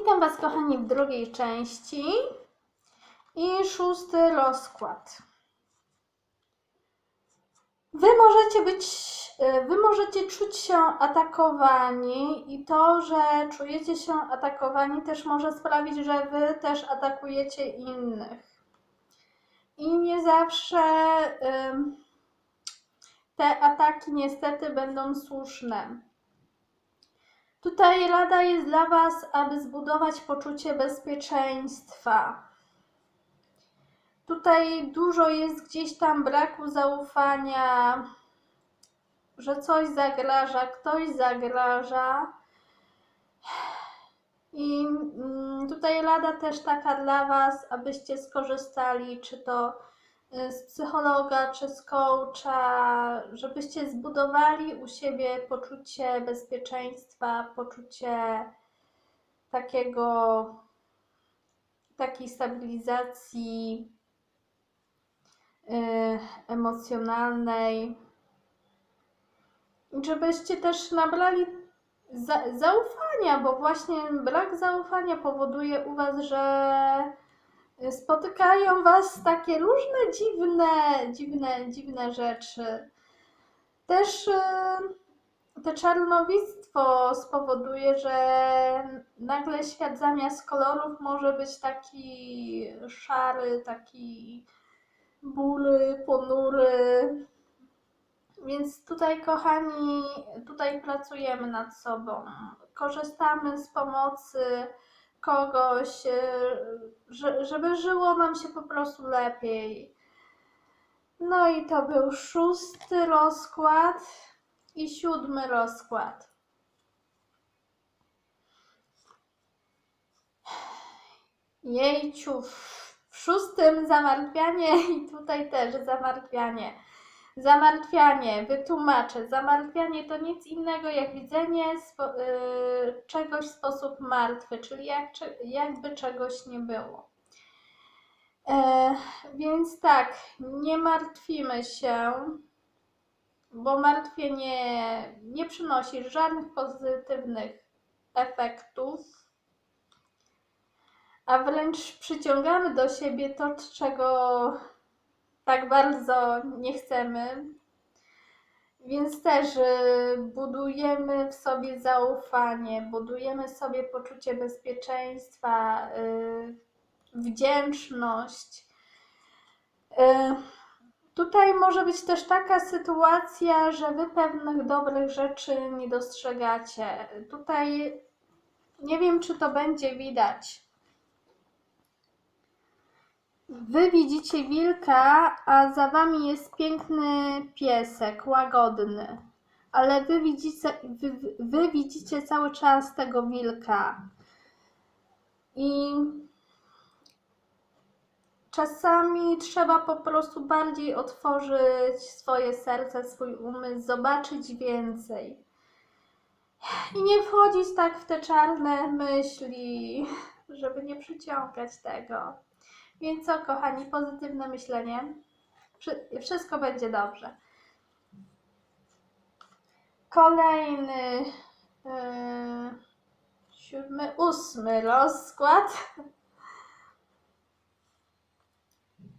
Witam Was, kochani, w drugiej części i szósty rozkład. Wy możecie być, e, wy możecie czuć się atakowani i to, że czujecie się atakowani też może sprawić, że wy też atakujecie innych. I nie zawsze te ataki niestety będą słuszne. Tutaj rada jest dla Was, aby zbudować poczucie bezpieczeństwa. Tutaj dużo jest gdzieś tam braku zaufania, że coś zagraża, ktoś zagraża. I mm, tutaj rada też taka dla Was, abyście skorzystali, czy to z psychologa, czy z coacha, żebyście zbudowali u siebie poczucie bezpieczeństwa, poczucie takiego, takiej stabilizacji y, emocjonalnej. Żebyście też nabrali za, zaufania, bo właśnie brak zaufania powoduje u Was, że spotykają Was takie różne dziwne, dziwne, dziwne rzeczy. Też y, te czarnowictwo spowoduje, że nagle świat zamiast kolorów może być taki szary, taki bury, ponury. Więc tutaj, kochani, tutaj pracujemy nad sobą. Korzystamy z pomocy kogoś, e, że- żeby żyło nam się po prostu lepiej. No i to był szósty rozkład i siódmy rozkład. Jejciu, w szóstym zamartwianie i tutaj też zamartwianie. Zamartwianie, wytłumaczę. Zamartwianie to nic innego jak widzenie spo, y, czegoś w sposób martwy, czyli jak, cze- jakby czegoś nie było. E, więc tak, nie martwimy się, bo martwienie nie przynosi żadnych pozytywnych efektów, a wręcz przyciągamy do siebie to, czego tak bardzo nie chcemy. Więc też y, budujemy w sobie zaufanie, budujemy sobie poczucie bezpieczeństwa, y, wdzięczność. Y, Tutaj może być też taka sytuacja, że wy pewnych dobrych rzeczy nie dostrzegacie. Tutaj nie wiem, czy to będzie widać. Wy widzicie wilka, a za wami jest piękny piesek, łagodny. Ale wy widzicie, wy, wy widzicie cały czas tego wilka. I czasami trzeba po prostu bardziej otworzyć swoje serce, swój umysł, zobaczyć więcej. I nie wchodzić tak w te czarne myśli, żeby nie przyciągać tego. Więc co, kochani, pozytywne myślenie. Wszy- Wszystko będzie dobrze. Kolejny, yy, siódmy, ósmy rozkład.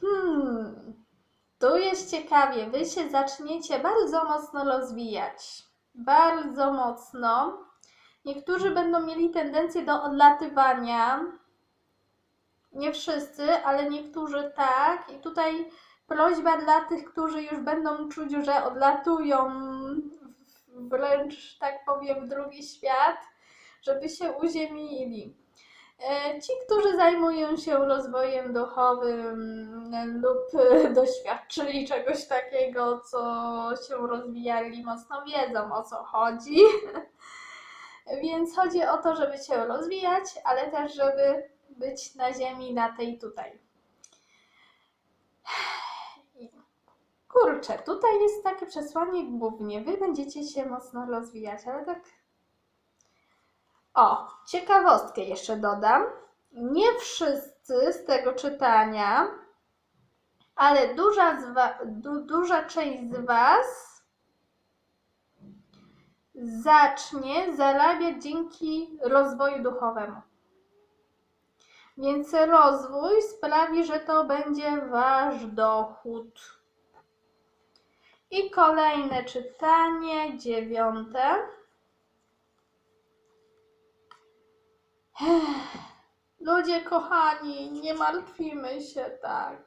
Hmm, tu jest ciekawie. Wy się zaczniecie bardzo mocno rozwijać. Bardzo mocno. Niektórzy będą mieli tendencję do odlatywania. Nie wszyscy, ale niektórzy tak. I tutaj prośba dla tych, którzy już będą czuć, że odlatują wręcz, tak powiem, w drugi świat, żeby się uziemili. E, Ci, którzy zajmują się rozwojem duchowym e, lub doświadczyli czegoś takiego, co się rozwijali, mocno wiedzą o co chodzi. Więc chodzi o to, żeby się rozwijać, ale też, żeby być na ziemi, na tej tutaj. Kurczę, tutaj jest takie przesłanie głównie. Wy będziecie się mocno rozwijać, ale tak. O, ciekawostkę jeszcze dodam. Nie wszyscy z tego czytania, ale duża, du, duża część z Was zacznie zarabiać dzięki rozwoju duchowemu. Więc rozwój sprawi, że to będzie wasz dochód. I kolejne czytanie, dziewiąte. Ludzie kochani, nie martwimy się tak.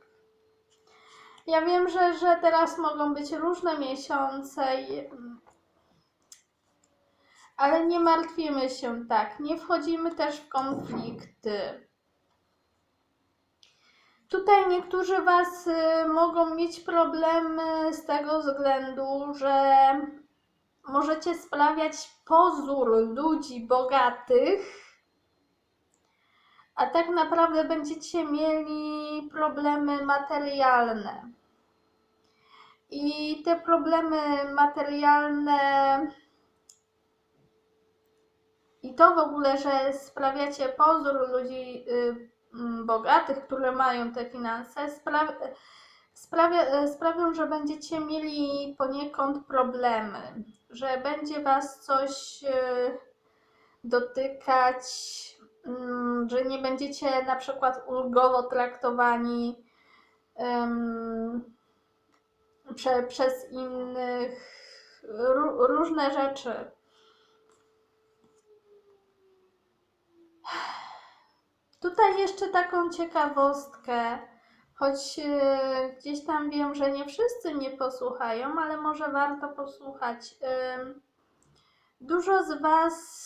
Ja wiem, że, że teraz mogą być różne miesiące, i- ale nie martwimy się tak. Nie wchodzimy też w konflikty. Tutaj niektórzy Was y, mogą mieć problemy z tego względu, że możecie sprawiać pozór ludzi bogatych, a tak naprawdę będziecie mieli problemy materialne. I te problemy materialne i to w ogóle, że sprawiacie pozór ludzi y, bogatych, które mają te finanse, spra- sprawia, e, sprawią, że będziecie mieli poniekąd problemy, że będzie was coś y, dotykać, mm, że nie będziecie na przykład ulgowo traktowani em, prze, przez innych, ró- różne rzeczy. Tutaj jeszcze taką ciekawostkę, choć e, gdzieś tam wiem, że nie wszyscy mnie posłuchają, ale może warto posłuchać. Dużo z Was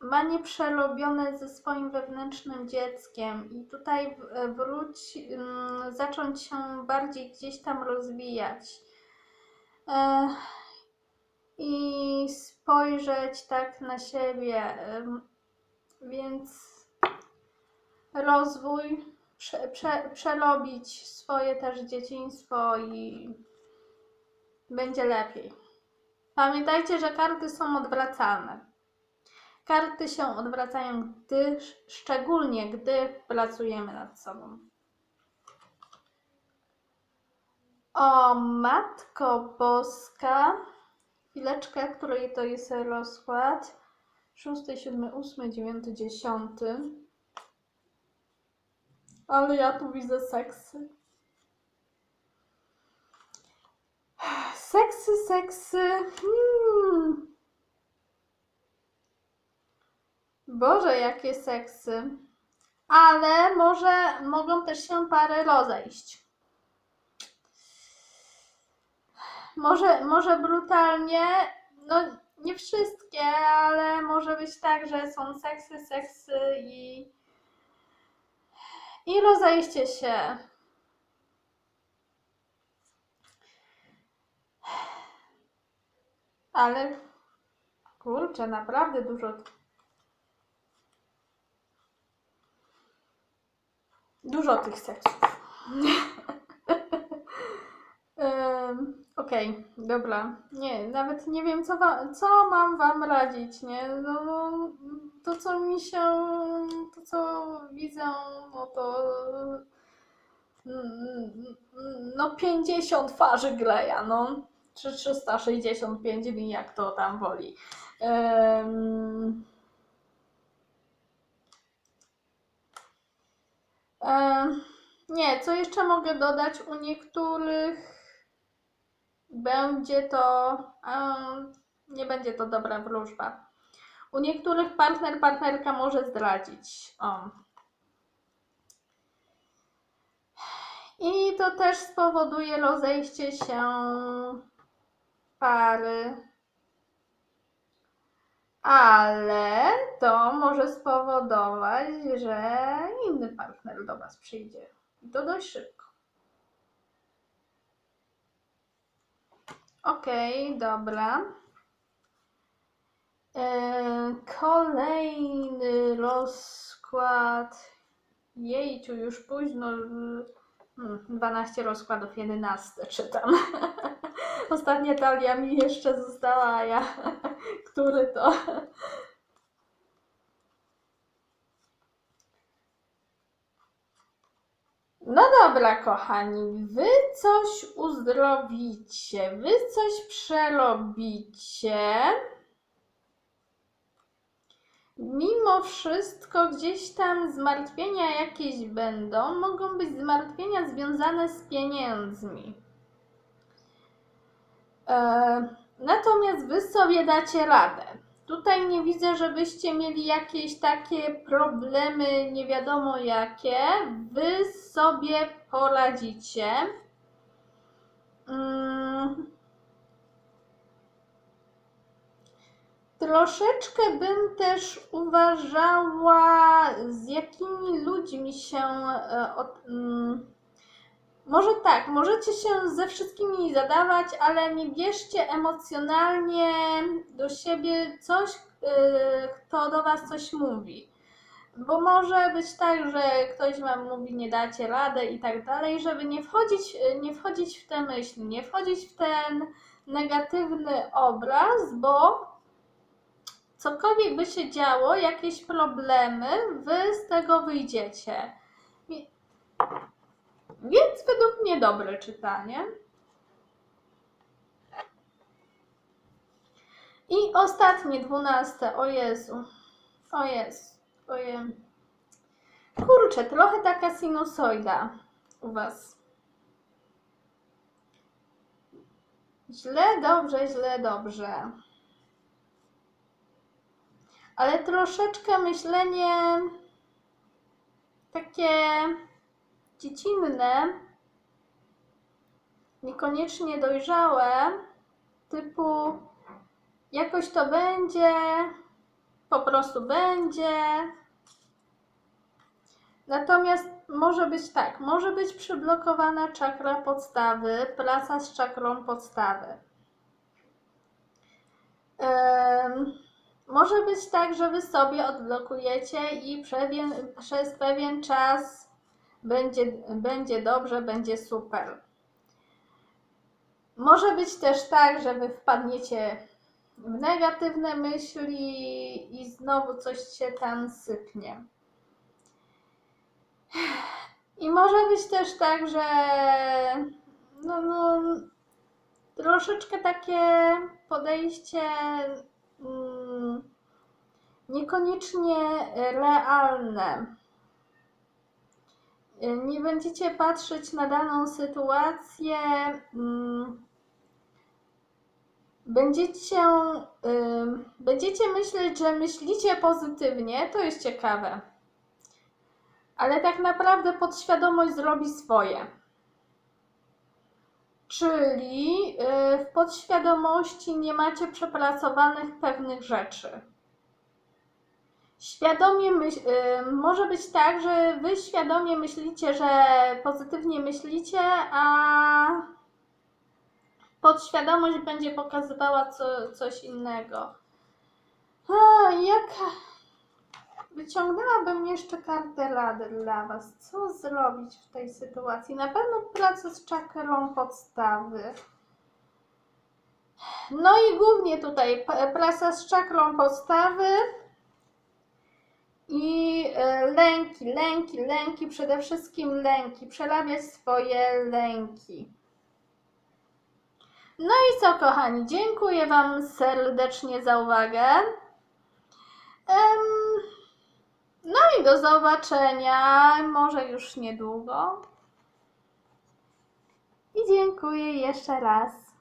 ma nieprzerobione ze swoim wewnętrznym dzieckiem i tutaj w- wróć, zacząć się bardziej gdzieś tam rozwijać. E, I spojrzeć tak na siebie. Więc rozwój, prze, prze, przerobić swoje też dzieciństwo i będzie lepiej. Pamiętajcie, że karty są odwracalne. Karty się odwracają, gdy, szczególnie gdy pracujemy nad sobą. O Matko Boska. Chwileczkę, której to jest rozkład. 6, 7, 8, 9, 10. Ale ja tu widzę seksy. Seksy, seksy. Hmm. Boże, jakie seksy. Ale może mogą też się pary rozejść. Może, może brutalnie, no nie wszystkie, ale może być tak, że są seksy, seksy i, i rozejście się. Ale kurczę, naprawdę dużo. Dużo tych seksów. Okej, dobra. Nie, nawet nie wiem, co, co mam wam radzić, nie? No, no, to, co mi się, to, co widzę, no to no 50 twarzy Greya, no. Czy 365 dni, jak to tam woli. Em, em, nie, co jeszcze mogę dodać? U niektórych będzie to, em, nie będzie to dobra wróżba. U niektórych partner, partnerka może zdradzić. O. I to też spowoduje rozejście się pary. Ale to może spowodować, że inny partner do Was przyjdzie. I to dość szybko. Okej, dobra. E, Kolejny rozkład. Jejciu, już późno. Hmm, 12 rozkładów, 11 czytam. Ostatnia talia mi jeszcze została, a ja. Który to? No dobra, kochani, wy coś uzdrowicie, wy coś przerobicie. Mimo wszystko gdzieś tam zmartwienia jakieś będą, mogą być zmartwienia związane z pieniędzmi. E, natomiast wy sobie dacie radę. Tutaj nie widzę, żebyście mieli jakieś takie problemy, nie wiadomo jakie. Wy sobie poradzicie. Mm. Troszeczkę bym też uważała, z jakimi ludźmi się. e, Od, mm, może tak, możecie się ze wszystkimi zadawać, ale nie bierzcie emocjonalnie do siebie coś, e, kto do Was coś mówi. Bo może być tak, że ktoś Wam mówi, nie dacie radę i tak dalej, żeby nie wchodzić, nie wchodzić w te myśli, nie wchodzić w ten negatywny obraz, bo cokolwiek by się działo, jakieś problemy, wy z tego wyjdziecie. Więc według mnie dobre czytanie. I ostatnie, dwunaste, o Jezu, o Jezu, oje. Kurczę, trochę taka sinusoida u Was. Źle, dobrze, źle, dobrze. Ale troszeczkę myślenie takie dziecinne, niekoniecznie dojrzałe, typu jakoś to będzie, po prostu będzie. Natomiast może być tak, może być przyblokowana czakra podstawy, praca z czakrą podstawy. Em, może być tak, że wy sobie odblokujecie i przez pewien czas będzie, będzie dobrze, będzie super. Może być też tak, że wy wpadniecie w negatywne myśli i znowu coś się tam sypnie. I może być też tak, że no, no, troszeczkę takie podejście mm, niekoniecznie realne. Nie będziecie patrzeć na daną sytuację, mm, będziecie, ym, będziecie myśleć, że myślicie pozytywnie, to jest ciekawe. Ale tak naprawdę podświadomość zrobi swoje. Czyli y, w podświadomości nie macie przepracowanych pewnych rzeczy. Świadomie myśl, y, może być tak, że wy świadomie myślicie, że pozytywnie myślicie, a podświadomość będzie pokazywała co, coś innego. A, jak wyciągnęłabym jeszcze kartę rady dla Was. Co zrobić w tej sytuacji? Na pewno pracę z czakrą podstawy. No i głównie tutaj praca z czakrą podstawy lęki, lęki, lęki, przede wszystkim lęki, przerabiać swoje lęki. No i co, kochani, dziękuję Wam serdecznie za uwagę. No i do zobaczenia, może już niedługo. I dziękuję jeszcze raz.